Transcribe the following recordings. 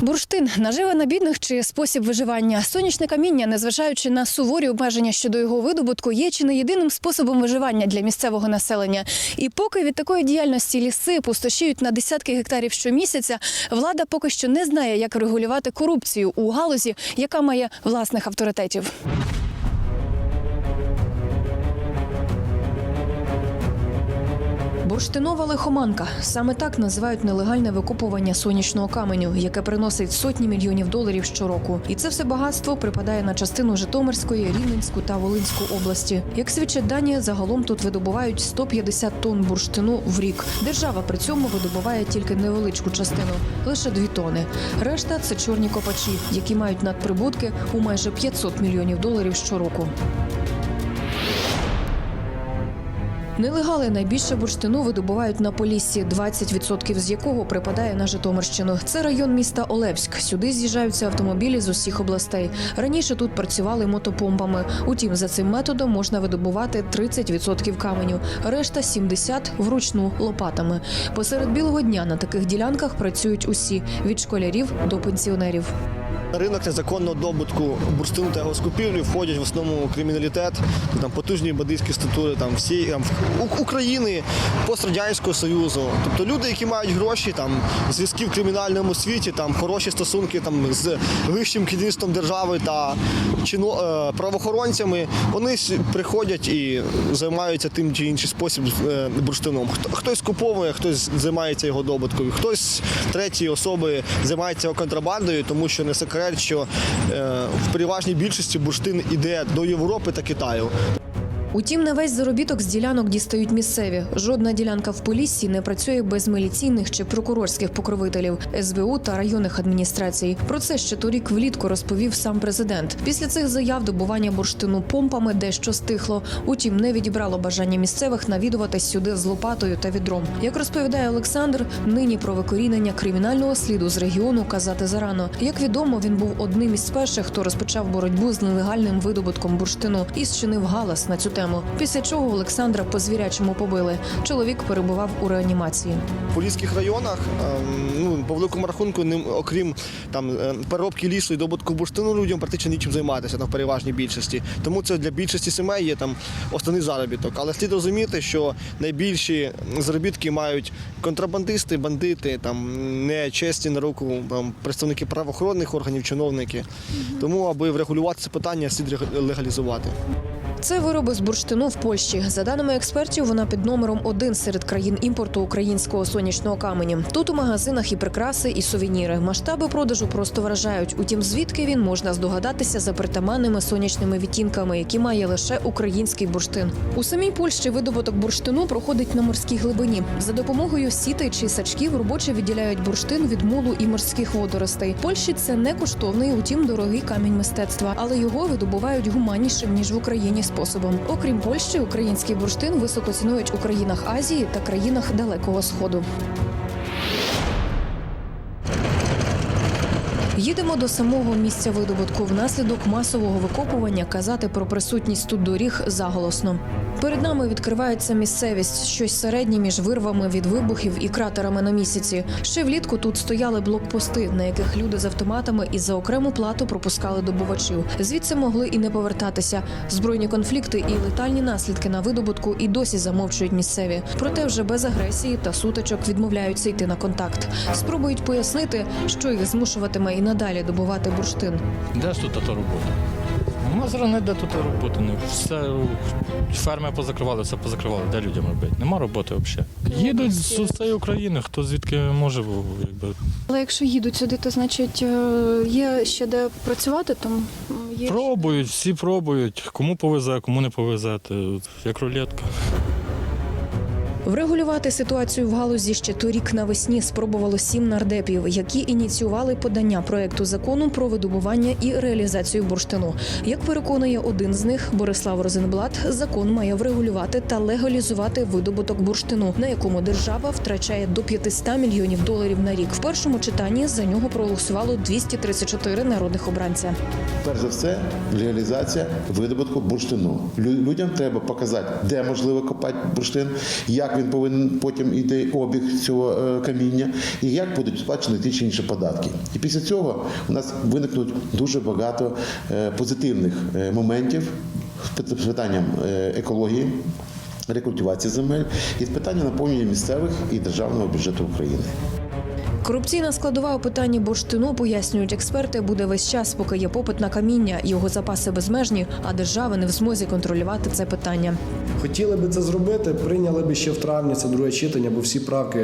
Бурштин нажива на бідних чи спосіб виживання. Сонячне каміння, незважаючи на суворі обмеження щодо його видобутку, є чи не єдиним способом виживання для місцевого населення. І поки від такої діяльності ліси пустошіють на десятки гектарів щомісяця, влада поки що не знає, як регулювати корупцію у галузі, яка має власних авторитетів. Бурштинова лихоманка саме так називають нелегальне викопування сонячного каменю, яке приносить сотні мільйонів доларів щороку. І це все багатство припадає на частину Житомирської, Рівненську та Волинську області. Як свідчать дані, загалом тут видобувають 150 тонн бурштину в рік. Держава при цьому видобуває тільки невеличку частину лише 2 тони. Решта це чорні копачі, які мають надприбутки у майже 500 мільйонів доларів щороку. Нелегали найбільше бурштину видобувають на Поліссі, 20% з якого припадає на Житомирщину. Це район міста Олевськ. Сюди з'їжджаються автомобілі з усіх областей. Раніше тут працювали мотопомпами. Утім, за цим методом можна видобувати 30% каменю, решта 70% вручну лопатами. Посеред білого дня на таких ділянках працюють усі від школярів до пенсіонерів. Ринок незаконного добутку бурштину та його скупівлі входять в основному криміналітет, там потужні бандитські структури, там всі там України, пострадянського союзу. Тобто люди, які мають гроші, там зв'язки в кримінальному світі, там хороші стосунки там з вищим керівництвом держави та чино, е, правоохоронцями, вони приходять і займаються тим чи інший спосіб е, бурштином. Хтось скуповує, хтось займається його добуткою, хтось треті особи займається його контрабандою, тому що не секрет, що е, в переважній більшості бурштин іде до Європи та Китаю. Утім, на весь заробіток з ділянок дістають місцеві. Жодна ділянка в Поліссі не працює без міліційних чи прокурорських покровителів СБУ та районних адміністрацій. Про це ще торік влітку розповів сам президент. Після цих заяв добування бурштину помпами дещо стихло. Утім, не відібрало бажання місцевих навідуватись сюди з лопатою та відром. Як розповідає Олександр, нині про викорінення кримінального сліду з регіону казати зарано. Як відомо, він був одним із перших, хто розпочав боротьбу з нелегальним видобутком бурштину і зчинив галас на цю тему. Після чого Олександра по звірячому побили. Чоловік перебував у реанімації. В поліських районах, ем, ну по великому рахунку, ним, окрім там е, переробки лісу і добутку бурштину, людям практично нічим займатися в переважній більшості. Тому це для більшості сімей є там основний заробіток. Але слід розуміти, що найбільші заробітки мають контрабандисти, бандити, там нечесні на руку там, представники правоохоронних органів, чиновники. Тому, аби врегулювати це питання, слід легалізувати. Це вироби з бурштину в Польщі. За даними експертів, вона під номером один серед країн імпорту українського сонячного каменю. Тут у магазинах і прикраси, і сувеніри. Масштаби продажу просто вражають. Утім, звідки він можна здогадатися за притаманними сонячними відтінками, які має лише український бурштин. У самій Польщі видобуток бурштину проходить на морській глибині. За допомогою сітей чи сачків робочі відділяють бурштин від мулу і морських водоростей. Польщі це не коштовний, утім дорогий камінь мистецтва, але його видобувають гуманнішим ніж в Україні способом. Окрім Польщі, український бурштин високо цінують у країнах Азії та країнах Далекого Сходу. Їдемо до самого місця видобутку. Внаслідок масового викопування казати про присутність тут доріг заголосно. Перед нами відкривається місцевість, щось середнє між вирвами від вибухів і кратерами на місяці. Ще влітку тут стояли блокпости, на яких люди з автоматами і за окрему плату пропускали добувачів. Звідси могли і не повертатися. Збройні конфлікти і летальні наслідки на видобутку і досі замовчують місцеві. Проте вже без агресії та сутичок відмовляються йти на контакт. Спробують пояснити, що їх змушуватиме і надалі добувати бурштин. Де ж тут та робота? У нас зараз не де тут роботи. Все ферми позакривали, все позакривали. Де людям робити? Нема роботи взагалі. Їдуть з усієї України, хто звідки може, якби Але якщо їдуть сюди, то значить е, є ще де працювати, там є пробують, всі пробують. Кому повезе, кому не повезе. Як рулетка. Врегулювати ситуацію в галузі ще торік навесні спробувало сім нардепів, які ініціювали подання проекту закону про видобування і реалізацію бурштину. Як переконує один з них, Борислав Розенблат, закон має врегулювати та легалізувати видобуток бурштину, на якому держава втрачає до 500 мільйонів доларів на рік. В першому читанні за нього проголосувало 234 народних обранця. Перш за все, легалізація видобутку бурштину. Людям треба показати, де можливо копати бурштин, як як він повинен потім йти обіг цього е, каміння, і як будуть сплачені ті чи інші податки. І після цього у нас виникнуть дуже багато е, позитивних е, моментів з питанням екології. Рекультивації земель і питання наповнення місцевих і державного бюджету України. Корупційна складова у питанні бурштину, пояснюють експерти, буде весь час, поки є попит на каміння. Його запаси безмежні, а держава не в змозі контролювати це питання. Хотіли би це зробити, прийняли би ще в травні це друге читання, бо всі правки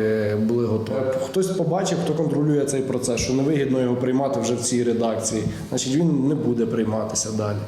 були готові. Хтось побачив, хто контролює цей процес, що невигідно його приймати вже в цій редакції. Значить, він не буде прийматися далі.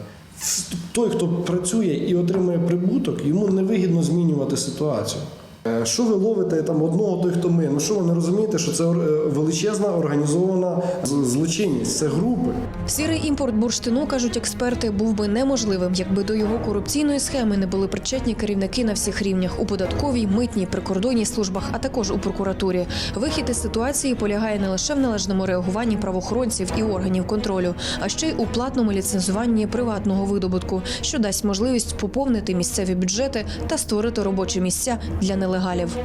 Той, хто працює і отримує прибуток, йому невигідно змінювати ситуацію. Е, Що ви ловите там одного, той, хто ми? Ну що ви не розумієте, що це е, величезна організована злочинність, це групи. Сірий імпорт бурштину, кажуть експерти, був би неможливим, якби до його корупційної схеми не були причетні керівники на всіх рівнях у податковій, митній, прикордонній службах, а також у прокуратурі. Вихід із ситуації полягає не лише в належному реагуванні правоохоронців і органів контролю, а ще й у платному ліцензуванні приватного видобутку, що дасть можливість поповнити місцеві бюджети та створити робочі місця для нелегалів.